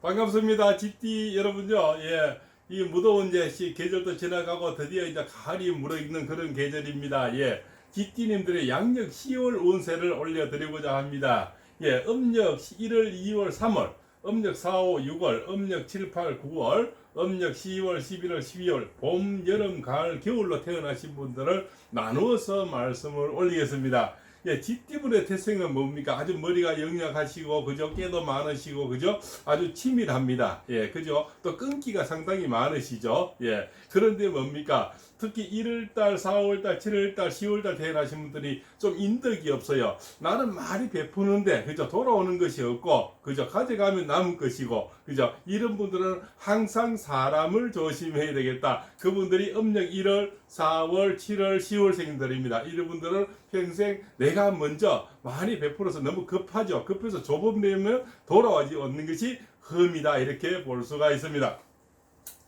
반갑습니다. GT 여러분요. 예. 이 무더운 이제 시- 계절도 지나가고 드디어 이제 가을이 물어있는 그런 계절입니다. 예. GT님들의 양력 10월 운세를 올려드리고자 합니다. 예. 음력 1월, 2월, 3월, 음력 4, 5, 6월, 음력 7, 8, 9월, 음력 10월, 11월, 12월, 봄, 여름, 가을, 겨울로 태어나신 분들을 나누어서 말씀을 올리겠습니다. 예, 뒷띠분의 태생은 뭡니까? 아주 머리가 영약하시고, 그죠? 깨도 많으시고, 그죠? 아주 치밀합니다. 예, 그죠? 또 끈기가 상당히 많으시죠? 예. 그런데 뭡니까? 특히 1월달, 4월달, 7월달, 10월달 태어나신 분들이 좀 인덕이 없어요. 나는 말이 베푸는데, 그죠? 돌아오는 것이 없고, 그죠? 가져가면 남은 것이고, 그죠? 이런 분들은 항상 사람을 조심해야 되겠다. 그분들이 음력 1월, 4월, 7월, 10월 생들입니다. 이런 분들은 평생 내가 먼저 많이 베풀어서 너무 급하죠. 급해서 조금 되면 돌아오지 않는 것이 흠이다. 이렇게 볼 수가 있습니다.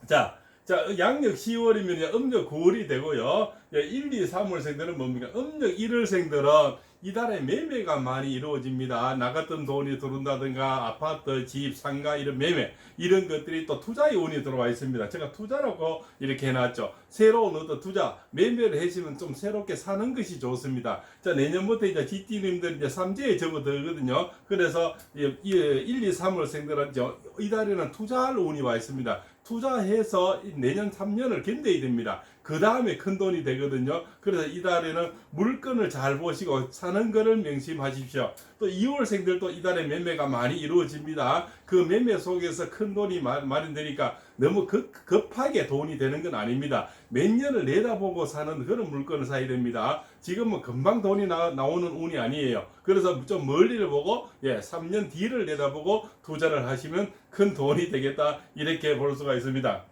자, 자, 양력 10월이면 음력 9월이 되고요. 예, 1, 2, 3월생들은 뭡니까? 음력 1월생들은 이달에 매매가 많이 이루어집니다. 나갔던 돈이 들어온다든가 아파트, 집, 상가 이런 매매 이런 것들이 또 투자의 운이 들어와 있습니다. 제가 투자라고 이렇게 해놨죠. 새로운 어떤 투자 매매를 하시면 좀 새롭게 사는 것이 좋습니다. 자 내년부터 이제 GT님들 이제 삼재에 접어들거든요. 그래서 이 1, 2, 3월 생들은 이달에는 투자할 운이 와 있습니다. 투자해서 내년 3년을 견뎌야 됩니다. 그 다음에 큰 돈이 되거든요. 그래서 이달에는 물건을 잘 보시고 사는 거를 명심하십시오. 또 2월생들도 이달에 매매가 많이 이루어집니다. 그 매매 속에서 큰 돈이 마- 마련되니까 너무 급, 급하게 돈이 되는 건 아닙니다. 몇 년을 내다보고 사는 그런 물건을 사야 됩니다. 지금은 금방 돈이 나, 나오는 운이 아니에요. 그래서 좀 멀리를 보고 예, 3년 뒤를 내다보고 투자를 하시면 큰 돈이 되겠다. 이렇게 볼 수가 있습니다.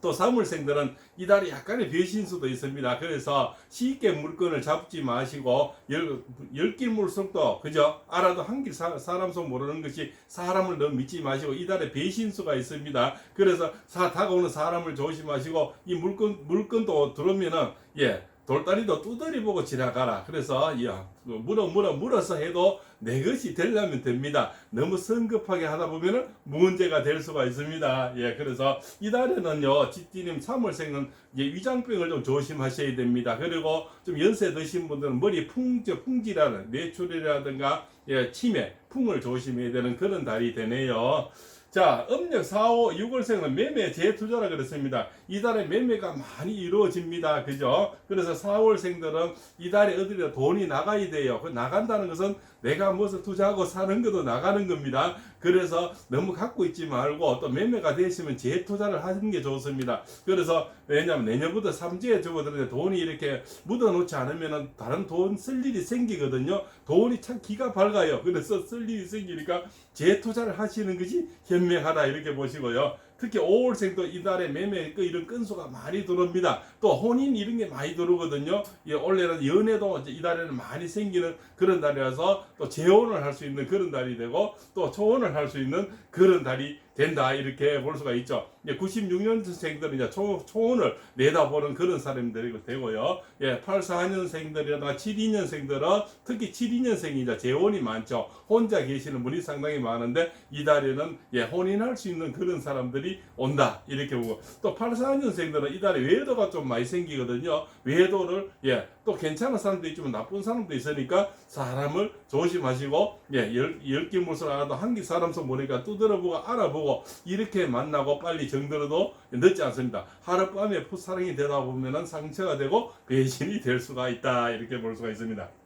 또 사물생들은 이달에 약간의 배신수도 있습니다. 그래서 쉽게 물건을 잡지 마시고 열, 열길 물속도 그죠? 알아도 한길 사람 속 모르는 것이 사람을 너무 믿지 마시고 이달에 배신수가 있습니다. 그래서 사, 다가오는 사람을 조심하시고 이 물건 물건도 들어오면은 예 돌다리도 두드리 보고 지나가라. 그래서 야, 물어 물어 물어서 해도 내 것이 되려면 됩니다. 너무 성급하게 하다 보면은 문제가 될 수가 있습니다. 예, 그래서 이달에는요, 지띠님 3월생은 이제 위장병을 좀 조심하셔야 됩니다. 그리고 좀 연세 드신 분들은 머리 풍저 풍지라는 뇌출이라든가 예, 치매, 풍을 조심해야 되는 그런 달이 되네요. 자, 음력 4, 5, 6월생은 매매 재투자라 그랬습니다. 이달에 매매가 많이 이루어집니다. 그죠? 그래서 4월생들은 이달에 어디로 돈이 나가야 돼요. 그 나간다는 것은 내가 무엇을 투자하고 사는 것도 나가는 겁니다. 그래서 너무 갖고 있지 말고 또 매매가 되시면 재투자를 하는 게 좋습니다. 그래서 왜냐하면 내년부터 삼지에 접어드는데 돈이 이렇게 묻어놓지 않으면 다른 돈 쓸 일이 생기거든요. 돈이 참 기가 밝아요. 그래서 쓸 일이 생기니까 재투자를 하시는 것이 현 명하다 이렇게 보시고요. 특히 5월생도 이달에 매매 그 이런 건수가 많이 들어옵니다. 또 혼인 이런 게 많이 들어오거든요. 예, 원래는 연애도 이제 이달에는 많이 생기는 그런 달이라서 또 재혼을 할 수 있는 그런 달이 되고 또 초혼을 할 수 있는 그런 달이 된다 이렇게 볼 수가 있죠. 이제 96년생들은 이제 초, 초혼을 내다보는 그런 사람들이 되고요. 예, 84년생들이나 72년생들은 특히 72년생이 이제 재혼이 많죠. 혼자 계시는 분이 상당히 많은데 이달에는 예, 혼인할 수 있는 그런 사람들이 온다 이렇게 보고 또 84년생들은 이달에 외도가 좀 많이 생기거든요. 외도를 예, 또 괜찮은 사람도 있지만 나쁜 사람도 있으니까 사람을 조심하시고 예, 열, 열길 물술 알아도 한길 사람 속 보니까 두드려보고 알아보고 이렇게 만나고 빨리 정들어도 늦지 않습니다. 하룻밤에 풋사랑이 되다 보면은 상처가 되고 배신이 될 수가 있다 이렇게 볼 수가 있습니다.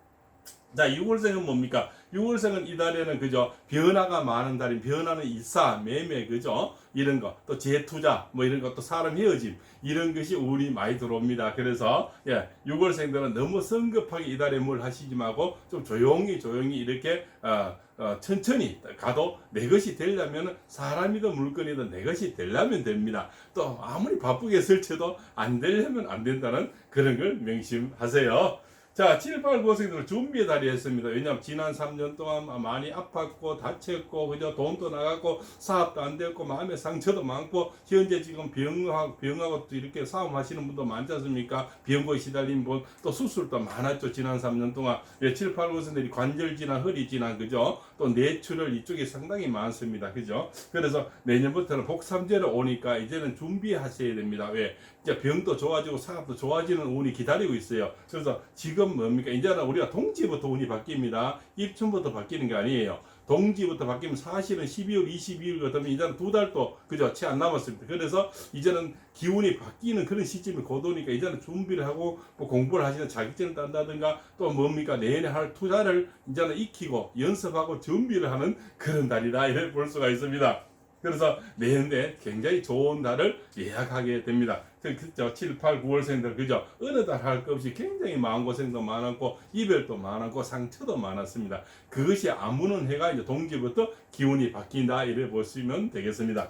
자, 6월생은 뭡니까? 6월생은 이달에는 그죠? 변화가 많은 달인 변화는 일사, 매매, 그죠? 이런 거, 또 재투자, 뭐 이런 것도 사람 헤어짐, 이런 것이 운이 많이 들어옵니다. 그래서, 예, 6월생들은 너무 성급하게 이달에 뭘 하시지 말고, 좀 조용히 조용히 이렇게, 어, 어, 천천히 가도 내 것이 되려면 사람이든 물건이든 내 것이 되려면 됩니다. 또 아무리 바쁘게 설쳐도 안 되려면 안 된다는 그런 걸 명심하세요. 자, 7, 8, 9학생들은 준비의 달이 했습니다. 왜냐하면 지난 3년 동안 많이 아팠고 다쳤고 그죠 돈도 나갔고 사업도 안 됐고 마음의 상처도 많고 현재 지금 병하고 병하고 또 이렇게 싸움하시는 분도 많지 않습니까? 병고에 시달린 분 또 수술도 많았죠 지난 3년 동안 예, 7, 8, 9학생들이 관절 질환, 허리 질환 그죠? 또 뇌출혈 이쪽에 상당히 많습니다. 그죠? 그래서 내년부터는 복삼제로 오니까 이제는 준비하셔야 됩니다. 왜? 이제 병도 좋아지고 사업도 좋아지는 운이 기다리고 있어요. 그래서 지금 뭡니까? 이제는 우리가 동지부터 운이 바뀝니다. 입춘부터 바뀌는 게 아니에요. 동지부터 바뀌면 사실은 12월 22일 같으면 이제는 두 달도 그죠 채안 남았습니다. 그래서 이제는 기운이 바뀌는 그런 시점이 곧 오니까 이제는 준비를 하고 뭐 공부를 하시는 자격증을 딴다든가 또 뭡니까 내년에 할 투자를 이제는 익히고 연습하고 준비를 하는 그런 달이다 이렇게 볼 수가 있습니다. 그래서 내년에 굉장히 좋은 달을 예약하게 됩니다. 그, 그죠? 7, 8, 9월생들, 그죠? 어느 달 할 것 없이 굉장히 마음고생도 많았고, 이별도 많았고, 상처도 많았습니다. 그것이 아무는 해가 이제 동지부터 기운이 바뀐다, 이래 보시면 되겠습니다.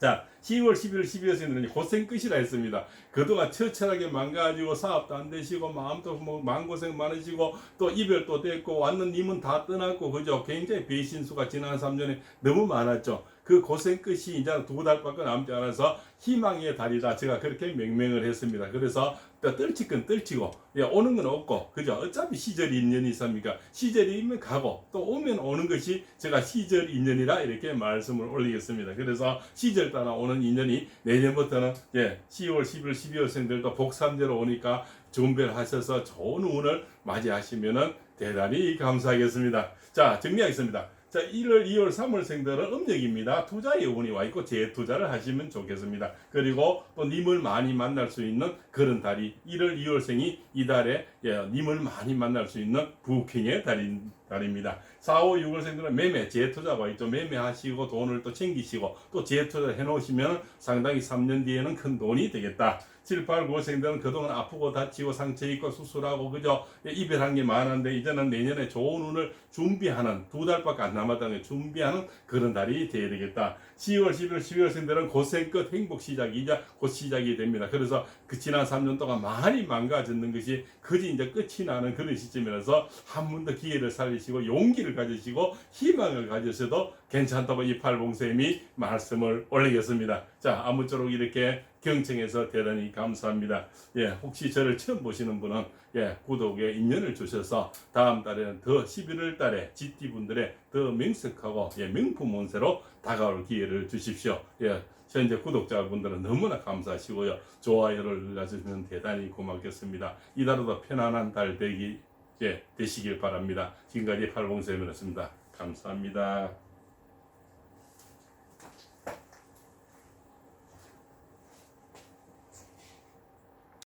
자, 10월, 11월, 12월생들은 고생 끝이라 했습니다. 그동안 처철하게 망가지고 사업도 안 되시고 마음도 뭐 마음고생 많으시고 또 이별도 됐고 왔는 님은 다 떠났고 그죠? 굉장히 배신수가 지난 3년에 너무 많았죠. 그 고생 끝이 이제 두 달밖에 남지 않아서 희망의 달이다. 제가 그렇게 명명을 했습니다. 그래서 또 떨칠 건 떨치고 예, 오는 건 없고 그죠? 어차피 시절 인연이 있습니까? 시절이 있면 가고 또 오면 오는 것이 제가 시절 인연이라 이렇게 말씀을 올리겠습니다. 그래서 시절 따라 오는 인연이 내년부터는 예, 10월, 11월, 12월생들도 복삼제로 오니까 준비를 하셔서 좋은 운을 맞이하시면은 대단히 감사하겠습니다. 자, 정리하겠습니다. 자, 1월, 2월, 3월 생들은 음력입니다. 투자의 운이 와 있고 재투자를 하시면 좋겠습니다. 그리고 또 님을 많이 만날 수 있는 그런 달이 1월, 2월 생이 이 달에 예, 님을 많이 만날 수 있는 부킹의 달인, 달입니다. 4, 5, 6월생들은 매매, 재투자가 있죠. 매매하시고 돈을 또 챙기시고 또 재투자 해놓으시면 상당히 3년 뒤에는 큰 돈이 되겠다. 7, 8, 9월생들은 그동안 아프고 다치고 상처 입고 수술하고 그죠 예, 이별한 게 많은데 이제는 내년에 좋은 운을 준비하는 두 달밖에 안 남았다는 게 준비하는 그런 달이 되어야 되겠다. 10월, 11월, 12월생들은 고생 끝 행복 시작이자 곧 시작이 됩니다. 그래서 그 지난 3년 동안 많이 망가졌는 것이 그지 이제 끝이 나는 그런 시점이라서 한 번 더 기회를 살리 시고 용기를 가지시고 희망을 가지셔도 괜찮다고 이 팔봉쌤이 말씀을 올리겠습니다. 자, 아무쪼록 이렇게 경청해서 대단히 감사합니다. 예, 혹시 저를 처음 보시는 분은 예, 구독에 인연을 주셔서 다음 달에는 더 11월 달에 GT 분들의 더 명석하고 예, 명품 운세로 다가올 기회를 주십시오. 예, 현재 구독자분들은 너무나 감사하시고요. 좋아요를 눌러주시면 대단히 고맙겠습니다. 이달도 편안한 달 되기 예, 되시길 바랍니다. 지금까지 팔봉쌤이었습니다. 감사합니다.